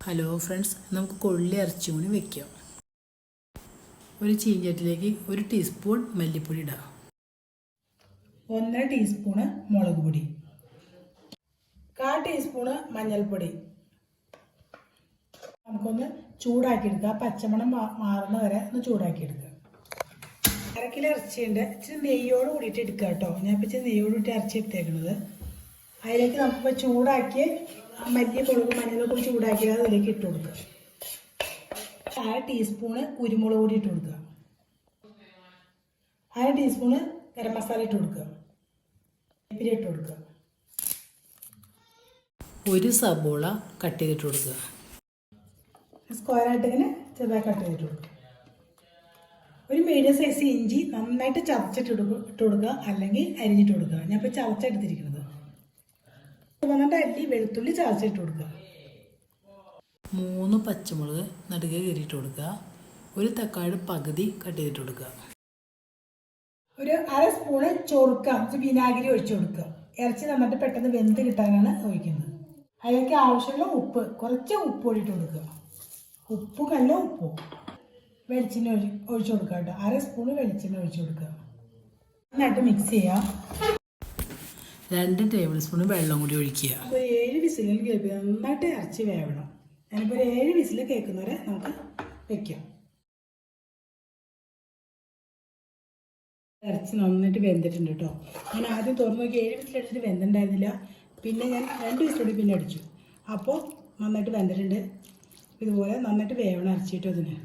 Hello friends നമുക്ക് കൊള്ളി ഇറച്ചി കൂടി വെക്കാം. ഒരു ചീഞ്ചട്ടിലേക്ക് ഒരു ടീസ്പൂൺ മല്ലിപ്പൊടി ഇടാം. ഒന്നര ടീസ്പൂണ് മുളക് പൊടി. കാ ടീസ്പൂണ് മഞ്ഞൾപ്പൊടി. നമുക്കൊന്ന് ചൂടാക്കിയെടുക്കുക പച്ചമണം മാറുന്ന വരെ ഒന്ന് ചൂടാക്കിയെടുക്കുക അരക്കിലിറച്ചിയുണ്ട് ഇച്ചിരി നെയ്യോട് കൂടിയിട്ട് എടുക്കുക കേട്ടോ. ഞാൻ ഇപ്പം ഇച്ചിരി നെയ്യോട് കൂട്ടി ഇറച്ചി എടുത്തേക്കുന്നത് അതിലേക്ക് നമുക്കിപ്പോൾ ചൂടാക്കി ആ മല്ലി മുളക് മഞ്ഞളും കൂടി ചൂടാക്കിയത് അതിലേക്ക് ഇട്ട് കൊടുക്കുക. അര ടീസ്പൂണ് കുരുമുളക് പൊടി ഇട്ട് കൊടുക്കുക. അര ടീസ്പൂണ് ഗരം മസാല ഇട്ട് കൊടുക്കുക. വേപ്പില ഇട്ട് കൊടുക്കുക. ഒരു സബോള കട്ട് ചെയ്തിട്ട് കൊടുക്കുക. സ്ക്വയറായിട്ട് ഇങ്ങനെ ചെറുതായി കട്ട് ചെയ്തിട്ട് കൊടുക്കുക. ഒരു മീഡിയം സൈസ് ഇഞ്ചി നന്നായിട്ട് ചതച്ചിട്ട് ഇട്ട് കൊടുക്കുക. അല്ലെങ്കിൽ അരിഞ്ഞിട്ട് കൊടുക്കുക. ഞാൻ ഇപ്പോൾ ചതച്ചെടുത്തിരിക്കുന്നത്. വന്നിട്ട് അല്ലി വെളുത്തുള്ളി ചതച്ചിട്ട് കൊടുക്കുക. മൂന്ന് പച്ചമുളക് നടുക കയറിയിട്ട് കൊടുക്കുക. ഒരു തക്കാളി പകുതി കട്ട് ചെയ്തിട്ട് കൊടുക്കുക. ഒരു അര സ്പൂണ് ചൊറുക്ക വിനാഗിരി ഒഴിച്ചു കൊടുക്കുക. ഇറച്ചി നന്നായിട്ട് പെട്ടെന്ന് വെന്ത് കിട്ടാനാണ് ഒഴിക്കുന്നത്. അതിലേക്ക് ആവശ്യമുള്ള ഉപ്പ് കുറച്ച് ഉപ്പ് കൂടിയിട്ട് കൊടുക്കുക. ഉപ്പ് കല്ല ഉപ്പ്. വെളിച്ചെണ്ണ ഒഴി ഒഴിച്ചു കൊടുക്കുക കേട്ടോ. അര സ്പൂണ് വെളിച്ചെണ്ണ ഒഴിച്ചു കൊടുക്കുക. നന്നായിട്ട് മിക്സ് ചെയ്യാം. രണ്ട് ടേബിൾ സ്പൂൺ വെള്ളം കൂടി ഒഴിക്കുക. ഒരു ഏഴ് വിസിലിന് കേൾപ്പിക്കുക നന്നായിട്ട് ഇറച്ചി വേവണം. ഞാനിപ്പോൾ ഒരു ഏഴ് വിസിൽ കേൾക്കുന്നവരെ നമുക്ക് വെക്കാം. ഇറച്ചി നന്നായിട്ട് വെന്തിട്ടുണ്ട് കേട്ടോ ഞാൻ ആദ്യം തുറന്ന് നോക്കി ഏഴ് വിസിലടിച്ചിട്ട് വെന്തുണ്ടായിരുന്നില്ല പിന്നെ ഞാൻ രണ്ട് വിസിലൂടെ പിന്നെ അടിച്ചു. അപ്പോൾ നന്നായിട്ട് വെന്തിട്ടുണ്ട്. ഇതുപോലെ നന്നായിട്ട് വേവണം ഇറച്ചിട്ടോ അതിന്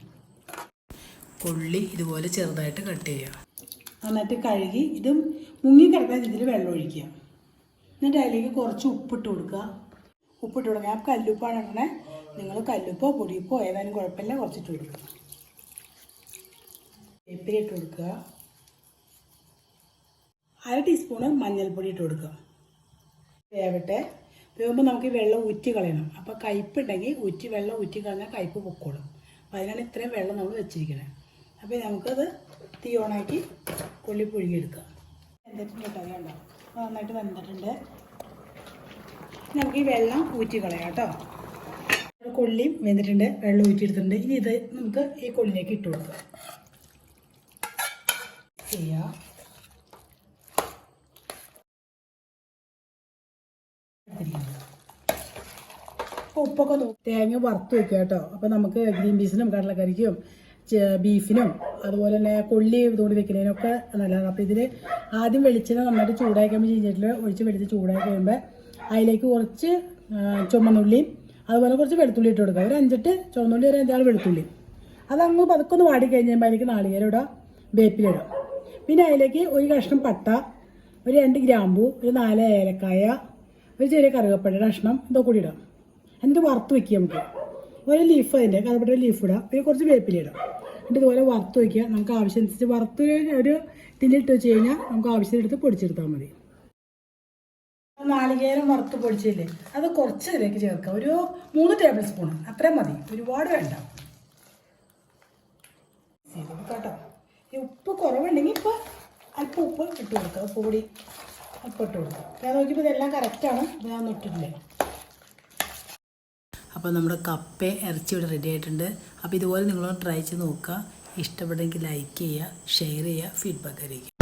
ഉള്ളി ഇതുപോലെ ചെറുതായിട്ട് കട്ട് ചെയ്യുക. നന്നായിട്ട് കഴുകി ഇതും മുങ്ങി കിടക്കാൻ ഇതിൽ വെള്ളം ഒഴിക്കുക. എന്നിട്ട് അതിലേക്ക് കുറച്ച് ഉപ്പിട്ട് കൊടുക്കുക. ഉപ്പിട്ട് കൊടുക്കുക. ഞാൻ കല്ലുപ്പാണ് ഇടണേ നിങ്ങൾ കല്ലുപ്പോ പൊടിയുപ്പോ ഏതായാലും കുഴപ്പമില്ല. കുറച്ചിട്ട് കൊടുക്കുക. വേപ്പില ഇട്ട് കൊടുക്കുക. അര ടീസ്പൂണ് മഞ്ഞൾപ്പൊടി ഇട്ട് കൊടുക്കുക. വേവട്ടെ. വേവുമ്പോൾ നമുക്ക് വെള്ളം ഊറ്റി കളയണം. അപ്പോൾ കയ്പുണ്ടെങ്കിൽ ഊറ്റി വെള്ളം ഊറ്റി കളഞ്ഞാൽ കയ്പ് പൊക്കോളും. അപ്പോൾ അതിനാണ് ഇത്രയും വെള്ളം നമ്മൾ വെച്ചിരിക്കുന്നത് അപ്പോൾ നമുക്കത് തീ ഓണാക്കി കൊള്ളി പുഴുകിയെടുക്കുക എന്തെങ്കിലും കേട്ടോ അപ്പോൾ നന്നായിട്ട് വെന്തിട്ടുണ്ട് നമുക്ക് ഈ വെള്ളം ഊറ്റി കളയാം കേട്ടോ. കൊള്ളിയും വെന്തിട്ടുണ്ട് വെള്ളം ഊറ്റിയെടുത്തിട്ടുണ്ട് ഇനി ഇത് നമുക്ക് ഈ കൊള്ളിലേക്ക് ഇട്ട് കൊടുക്കാം. ചെയ്യാം. ഉപ്പൊക്കെ തേങ്ങ വറുത്ത് വെക്കുക കേട്ടോ. അപ്പോൾ നമുക്ക് ഗ്രീൻ പീസിനും കടലക്കറിക്കും ബീഫിനും അതുപോലെ തന്നെ കൊള്ളി ഇതുകൊണ്ട് വെക്കുന്നതിനൊക്കെ നല്ലതാണ്. അപ്പോൾ ഇതിൽ ആദ്യം വെളിച്ചെണ്ണ നന്നായിട്ട് ചൂടാക്കി കഴിയുമ്പോൾ ചീഞ്ചട്ടിൽ ഒഴിച്ച് വെളിച്ച് ചൂടാക്കി കഴിയുമ്പോൾ അതിലേക്ക് കുറച്ച് ചുമന്നുള്ളിയും അതുപോലെ കുറച്ച് വെളുത്തുള്ളി ഇട്ട് കൊടുക്കുക. ഒരു അഞ്ചെട്ട് ചുവന്നുള്ളി ഒരു അഞ്ചാറ് വെളുത്തുള്ളി. അതങ്ങ് പതുക്കൊന്ന് വാടി കഴിഞ്ഞ് കഴിയുമ്പോൾ അതിലേക്ക് നാളികേരം ഇടാം വേപ്പില ഇടാം പിന്നെ അതിലേക്ക് ഒരു കഷ്ണം പട്ട ഒരു രണ്ട് ഗ്രാമ്പു ഒരു നാല് ഏലക്കായ ഒരു ചെറിയ കറുകപ്പട്ട കഷ്ണം ഇതൊക്കെ കൂടി ഇടാം എന്നിട്ട് വറുത്ത് വെക്കുക നമുക്ക്. ഒരു ലീഫ് അതിന്റെ കറുകപ്പട്ട ലീഫ് ഇടാം പിന്നെ കുറച്ച് വേപ്പില ഇടാം എന്നിട്ട് ഇതുപോലെ വറുത്ത് വയ്ക്കുക നമുക്ക് ആവശ്യമനുസരിച്ച് വറുത്ത് ഒരു ഇതിലിട്ട് വെച്ച് കഴിഞ്ഞാൽ നമുക്ക് ആവശ്യത്തിനെടുത്ത് പൊടിച്ചെടുത്താൽ മതി. നാളികേരം വറുത്ത് പൊടിച്ചില്ലേ? അത് കുറച്ച് ഇതിലേക്ക് ചേർക്കുക. ഒരു മൂന്ന് ടേബിൾ സ്പൂൺ അത്രയും മതി. ഒരുപാട് വേണ്ട. കേട്ടോ. ഈ ഉപ്പ് കുറവുണ്ടെങ്കിൽ ഇപ്പോൾ അല്പം ഉപ്പ് ഇട്ട് കൊടുക്കുക. പൊടി ഉപ്പ് ഇട്ട് കൊടുക്കുക. ഞാൻ നോക്കിയപ്പോൾ ഇതെല്ലാം കറക്റ്റാണ് ഞാൻ ഇട്ടിട്ടില്ലേ? അപ്പോൾ നമ്മുടെ കപ്പ ഇറച്ചി ഇവിടെ റെഡി ആയിട്ടുണ്ട്. അപ്പോൾ ഇതുപോലെ നിങ്ങളൊന്ന് ട്രൈ ചെയ്ത് നോക്കുക. ഇഷ്ടപ്പെട്ടെങ്കിൽ ലൈക്ക് ചെയ്യുക ഷെയർ ചെയ്യുക ഫീഡ്ബാക്ക് അറിയിക്കുക.